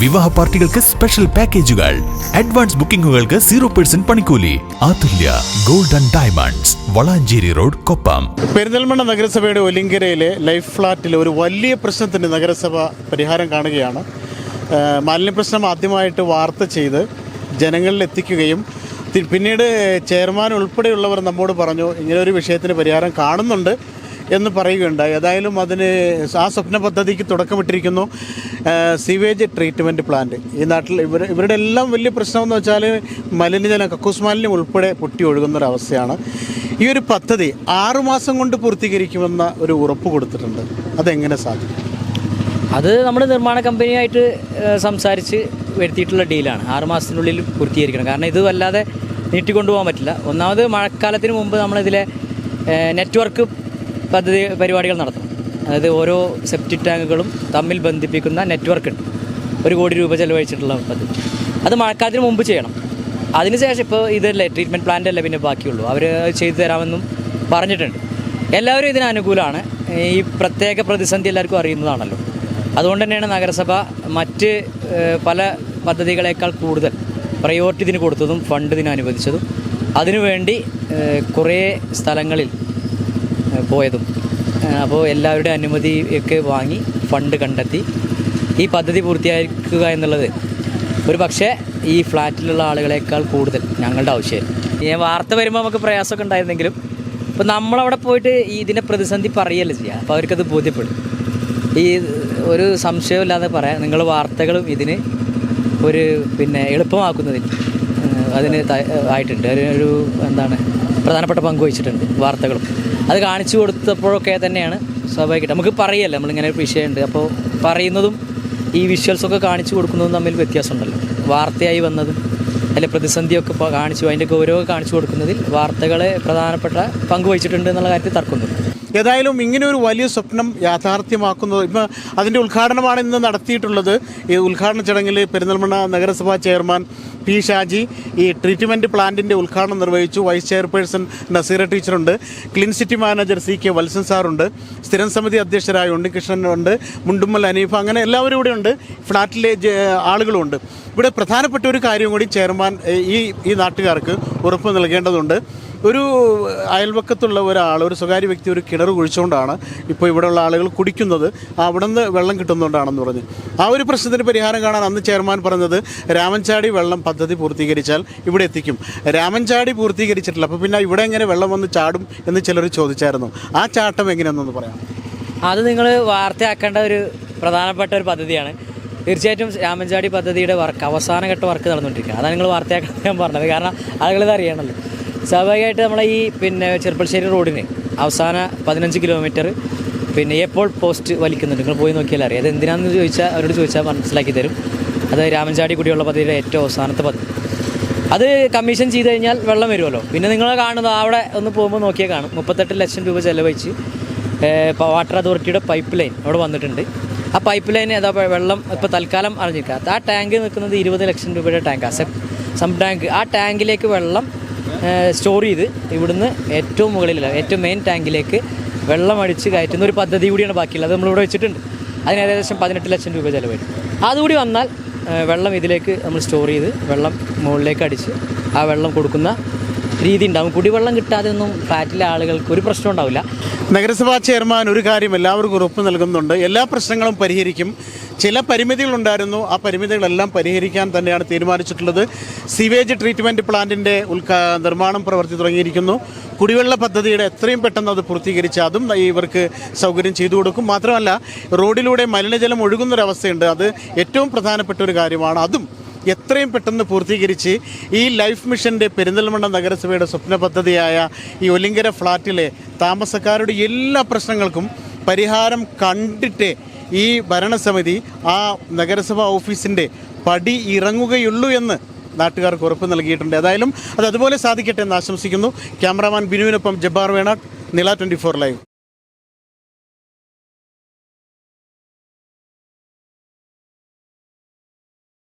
വിവാഹ പാർട്ടികൾക്ക് സ്പെഷ്യൽ പാക്കേജുകൾ അഡ്വാൻസ് ബുക്കിംഗുകൾക്ക് സീറോ പെർസെന്റ് പണിക്കൂലി. Athulya golden diamonds Valanchery road Koppam. Perinthalmanna നഗരസഭയുടെ ഒലിങ്കരയിലെ ലൈഫ് ഫ്ലാറ്റിൽ ഒരു വലിയ പ്രശ്നത്തിന് നഗരസഭ പരിഹാരം കാണുകയാണ്. ഏഹ് മാലിന്യ പ്രശ്നം ആദ്യമായിട്ട് വാർത്ത ചെയ്ത് ജനങ്ങളിൽ എത്തിക്കുകയും പിന്നീട് ചെയർമാൻ ഉൾപ്പെടെയുള്ളവർ നമ്മോട് പറഞ്ഞു ഇങ്ങനെ ഒരു വിഷയത്തിന് പരിഹാരം കാണുന്നുണ്ട്. എന്ന് പറയുകയുണ്ടായി. ഏതായാലും അതിന് ആ സ്വപ്ന പദ്ധതിക്ക് തുടക്കമിട്ടിരിക്കുന്നു സീവേജ് ട്രീറ്റ്മെന്റ് പ്ലാന്റ് ഈ നാട്ടിൽ ഇവർ ഇവരുടെ എല്ലാം വലിയ പ്രശ്നമെന്ന് വെച്ചാൽ മലിനജലം കക്കൂസ് മാലിന്യം ഉൾപ്പെടെ പൊട്ടി ഒഴുകുന്നൊരവസ്ഥയാണ്. ഈ ഒരു പദ്ധതി ആറുമാസം കൊണ്ട് പൂർത്തീകരിക്കുമെന്ന ഒരു ഉറപ്പ് കൊടുത്തിട്ടുണ്ട്. അതെങ്ങനെ സാധിക്കും? അത് നമ്മൾ നിർമ്മാണ കമ്പനിയായിട്ട് സംസാരിച്ച് വരുത്തിയിട്ടുള്ള ഡീലാണ്. ആറ് മാസത്തിനുള്ളിൽ പൂർത്തീകരിക്കണം. കാരണം ഇത് വല്ലാതെ നീട്ടിക്കൊണ്ടുപോകാൻ പറ്റില്ല. ഒന്നാമത് മഴക്കാലത്തിന് മുമ്പ് നമ്മളിതിലെ നെറ്റ്വർക്ക് പദ്ധതി പരിപാടികൾ നടത്തണം അതായത് ഓരോ സെപ്റ്റിക് ടാങ്കുകളും തമ്മിൽ ബന്ധിപ്പിക്കുന്ന നെറ്റ്വർക്ക് ഉണ്ട്. ഒരു കോടി രൂപ ചെലവഴിച്ചിട്ടുള്ള പദ്ധതി അത് മഴക്കാലത്തിന് മുമ്പ് ചെയ്യണം. അതിനുശേഷം ഇപ്പോൾ ഇതല്ലേ ട്രീറ്റ്മെന്റ് പ്ലാന്റ് അല്ലേ പിന്നെ ബാക്കിയുള്ളൂ. അവർ ചെയ്തു തരാമെന്നും പറഞ്ഞിട്ടുണ്ട്. എല്ലാവരും ഇതിന് അനുകൂലമാണ്. ഈ പ്രത്യേക പ്രതിസന്ധി എല്ലാവർക്കും അറിയുന്നതാണല്ലോ. അതുകൊണ്ട് തന്നെയാണ് നഗരസഭ മറ്റ് പല പദ്ധതികളേക്കാൾ കൂടുതൽ പ്രയോറിറ്റി ഇതിന് കൊടുത്തതും ഫണ്ട് ഇതിന് അനുവദിച്ചതും. അതിനുവേണ്ടി കുറേ സ്ഥലങ്ങളിൽ പോയതും. അപ്പോൾ എല്ലാവരുടെ അനുമതി ഒക്കെ വാങ്ങി ഫണ്ട് കണ്ടെത്തി. ഈ പദ്ധതി പൂർത്തിയാക്കുക എന്നുള്ളത് ഒരു പക്ഷേ ഈ ഫ്ലാറ്റിലുള്ള ആളുകളേക്കാൾ കൂടുതൽ ഞങ്ങളുടെ ആവശ്യമായിരുന്നു. ഈ വാർത്ത വരുമ്പോൾ നമുക്ക് പ്രയാസമൊക്കെ ഉണ്ടായിരുന്നെങ്കിലും ഇപ്പോൾ നമ്മളവിടെ പോയിട്ട് ഇതിന്റെ പ്രതിസന്ധി പറയല്ലേ ചെയ്യുക അപ്പോൾ അവർക്കത് ബോധ്യപ്പെടും. ഈ ഒരു സംശയമില്ലാതെ പറയാം. നിങ്ങൾ വാർത്തകളും ഇതിന് ഒരു പിന്നെ എളുപ്പമാക്കുന്നതിൽ ഏഹ്, അതിന് ആയിട്ടുണ്ട്. ഒരു എന്താണ് പ്രധാനപ്പെട്ട പങ്ക് വഹിച്ചിട്ടുണ്ട് വാർത്തകളും. അത് കാണിച്ചു കൊടുത്തപ്പോഴൊക്കെ തന്നെയാണ് സ്വാഭാവികമായിട്ട്. നമുക്ക് പറയല്ലേ നമ്മളിങ്ങനെ ഒരു വിഷയമുണ്ട്. അപ്പോൾ പറയുന്നതും ഈ വിഷ്വൽസൊക്കെ കാണിച്ചു കൊടുക്കുന്നതും തമ്മിൽ വ്യത്യാസമുണ്ടല്ലോ. വാർത്തയായി വന്നതും അല്ലെ പ്രതിസന്ധിയൊക്കെ കാണിച്ചു അതിന്റെ ഗൗരവം കാണിച്ചു കൊടുക്കുന്നതിൽ വാർത്തകളെ പ്രധാനപ്പെട്ട പങ്ക് വഹിച്ചിട്ടുണ്ട് എന്നുള്ള കാര്യത്തിൽ തർക്കമൊന്നുമില്ല. ഏതായാലും ഇങ്ങനെ ഒരു വലിയ സ്വപ്നം യാഥാർത്ഥ്യമാക്കുന്നത് ഇപ്പം അതിന്റെ ഉദ്ഘാടനമാണ് ഇന്ന് നടത്തിയിട്ടുള്ളത്. ഈ ഉദ്ഘാടന ചടങ്ങിൽ പെരിന്തൽമണ്ണ നഗരസഭാ ചെയർമാൻ പി ഷാജി ഈ ട്രീറ്റ്മെന്റ് പ്ലാന്റിന്റെ ഉദ്ഘാടനം നിർവഹിച്ചു vice chairperson Naseera ടീച്ചറുണ്ട്. Clean city manager C K Valsan സാറുണ്ട്. സ്ഥിരം സമിതി അധ്യക്ഷരായ ഉണ്ണികൃഷ്ണൻ ഉണ്ട്. മുണ്ടുമ്മൽ അനീഫ അങ്ങനെ എല്ലാവരും ഇവിടെ ഉണ്ട്. ഫ്ലാറ്റിലെ ആളുകളുണ്ട് ഇവിടെ പ്രധാനപ്പെട്ട ഒരു കാര്യം കൂടി ചെയർമാൻ ഈ ഈ നാട്ടുകാർക്ക് ഉറപ്പ് നൽകേണ്ടതുണ്ട്. ഒരു അയൽവക്കത്തുള്ള ഒരാൾ ഒരു സ്വകാര്യ വ്യക്തി ഒരു കിണർ കുഴിച്ചുകൊണ്ടാണ് ഇപ്പോൾ ഇവിടെയുള്ള ആളുകൾ കുടിക്കുന്നത്. അവിടെ നിന്ന് വെള്ളം കിട്ടുന്നുണ്ടാണെന്ന് പറഞ്ഞ്. ആ ഒരു പ്രശ്നത്തിന് പരിഹാരം കാണാൻ അന്ന് ചെയർമാൻ പറഞ്ഞത് രാമൻചാടി വെള്ളം പദ്ധതി പൂർത്തീകരിച്ചാൽ ഇവിടെ എത്തിക്കും. രാമൻചാടി പൂർത്തീകരിച്ചിട്ടില്ല. അപ്പോൾ പിന്നെ ഇവിടെ എങ്ങനെ വെള്ളം വന്ന് ചാടും എന്ന് ചിലർ ചോദിച്ചായിരുന്നു. ആ ചാട്ടം എങ്ങനെയാണെന്നൊന്ന് പറയാം. അത് നിങ്ങൾ വാർത്തയാക്കേണ്ട ഒരു പ്രധാനപ്പെട്ട ഒരു പദ്ധതിയാണ്. തീർച്ചയായിട്ടും രാമൻചാടി പദ്ധതിയുടെ വർക്ക് അവസാനഘട്ട വർക്ക് നടന്നുകൊണ്ടിരിക്കുക. അതാണ് നിങ്ങൾ വാർത്തയാക്കണം ഞാൻ പറഞ്ഞത്. കാരണം ആളുകളിത് അറിയണമല്ലോ. സ്വാഭാവികമായിട്ട് നമ്മളെ ഈ പിന്നെ ചെറുപ്പശ്ശേരി റോഡിന് അവസാന പതിനഞ്ച് കിലോമീറ്റർ പിന്നെ എപ്പോൾ പോസ്റ്റ് വലിക്കുന്നുണ്ട്? നിങ്ങൾ പോയി നോക്കിയാൽ അറിയാം. അത് എന്തിനാണെന്ന് ചോദിച്ചാൽ അവരോട് ചോദിച്ചാൽ മനസ്സിലാക്കി തരും. അത് രാമൻചാടി കുടിയുള്ള പദ്ധതിയുടെ ഏറ്റവും അവസാനത്തെ പദ്ധതി അത് കമ്മീഷൻ ചെയ്ത് കഴിഞ്ഞാൽ വെള്ളം വരുമല്ലോ. പിന്നെ നിങ്ങൾ കാണുന്നത് അവിടെ ഒന്ന് പോകുമ്പോൾ നോക്കിയാൽ കാണും. മുപ്പത്തെട്ട് ലക്ഷം രൂപ ചിലവഴിച്ച് വാട്ടർ അതോറിറ്റിയുടെ പൈപ്പ് ലൈൻ അവിടെ വന്നിട്ടുണ്ട്. ആ പൈപ്പ് ലൈൻ ഏതാ വെള്ളം ഇപ്പോൾ തൽക്കാലം അറിഞ്ഞിരിക്കുക. ആ ടാങ്ക് നിൽക്കുന്നത് ഇരുപത് ലക്ഷം രൂപയുടെ ടാങ്കാണ് സെപ് സം ടാങ്ക് ആ ടാങ്കിലേക്ക് വെള്ളം സ്റ്റോർ ചെയ്ത് ഇവിടുന്ന് ഏറ്റവും മുകളിലുള്ള ഏറ്റവും മെയിൻ ടാങ്കിലേക്ക് വെള്ളം അടിച്ച് കയറ്റുന്ന ഒരു പദ്ധതി കൂടിയാണ് ബാക്കിയുള്ളത്. നമ്മളിവിടെ വെച്ചിട്ടുണ്ട്. അതിന് ഏകദേശം പതിനെട്ട് ലക്ഷം രൂപ ചിലവായി. അതുകൂടി വന്നാൽ വെള്ളം ഇതിലേക്ക് നമ്മൾ സ്റ്റോർ ചെയ്ത് വെള്ളം മുകളിലേക്ക് അടിച്ച് ആ വെള്ളം കൊടുക്കുന്ന രീതി ഉണ്ടാവും. കുടിവെള്ളം കിട്ടാതെ ഒന്നും ഫ്ലാറ്റിലെ ആളുകൾക്ക് ഒരു പ്രശ്നം ഉണ്ടാവില്ല. നഗരസഭാ ചെയർമാൻ ഒരു കാര്യം എല്ലാവർക്കും ഉറപ്പ് നൽകുന്നുണ്ട്. എല്ലാ പ്രശ്നങ്ങളും പരിഹരിക്കും. ചില പരിമിതികളുണ്ടായിരുന്നു. ആ പരിമിതികളെല്ലാം പരിഹരിക്കാൻ തന്നെയാണ് തീരുമാനിച്ചിട്ടുള്ളത്. സിവേജ് ട്രീറ്റ്മെന്റ് പ്ലാന്റിന്റെ ഉദ്ഘാ നിർമ്മാണം പ്രവർത്തി തുടങ്ങിയിരിക്കുന്നു. കുടിവെള്ള പദ്ധതിയുടെ എത്രയും പെട്ടെന്ന് അത് പൂർത്തീകരിച്ച് അതും ഇവർക്ക് സൗകര്യം ചെയ്തു കൊടുക്കും. മാത്രമല്ല റോഡിലൂടെ മലിനജലം ഒഴുകുന്നൊരവസ്ഥയുണ്ട്. അത് ഏറ്റവും പ്രധാനപ്പെട്ട ഒരു കാര്യമാണ്. അതും എത്രയും പെട്ടെന്ന് പൂർത്തീകരിച്ച് ഈ ലൈഫ് മിഷന്റെ പെരിന്തൽമണ്ണ നഗരസഭയുടെ സ്വപ്ന പദ്ധതിയായ ഈ ഒലിങ്കര ഫ്ലാറ്റിലെ താമസക്കാരുടെ എല്ലാ പ്രശ്നങ്ങൾക്കും പരിഹാരം കണ്ടിട്ടേ ഈ ഭരണസമിതി ആ നഗരസഭാ ഓഫീസിന്റെ പടി ഇറങ്ങുകയുള്ളൂ എന്ന് നാട്ടുകാർക്ക് ഉറപ്പ് നൽകിയിട്ടുണ്ട്. ഏതായാലും അത് അതുപോലെ സാധിക്കട്ടെ എന്ന് ആശംസിക്കുന്നു. ക്യാമറാമാൻ ബിനുവിനൊപ്പം ജബ്ബാർ വേണാട്ട് നില ട്വന്റി ഫോർ ലൈവ്.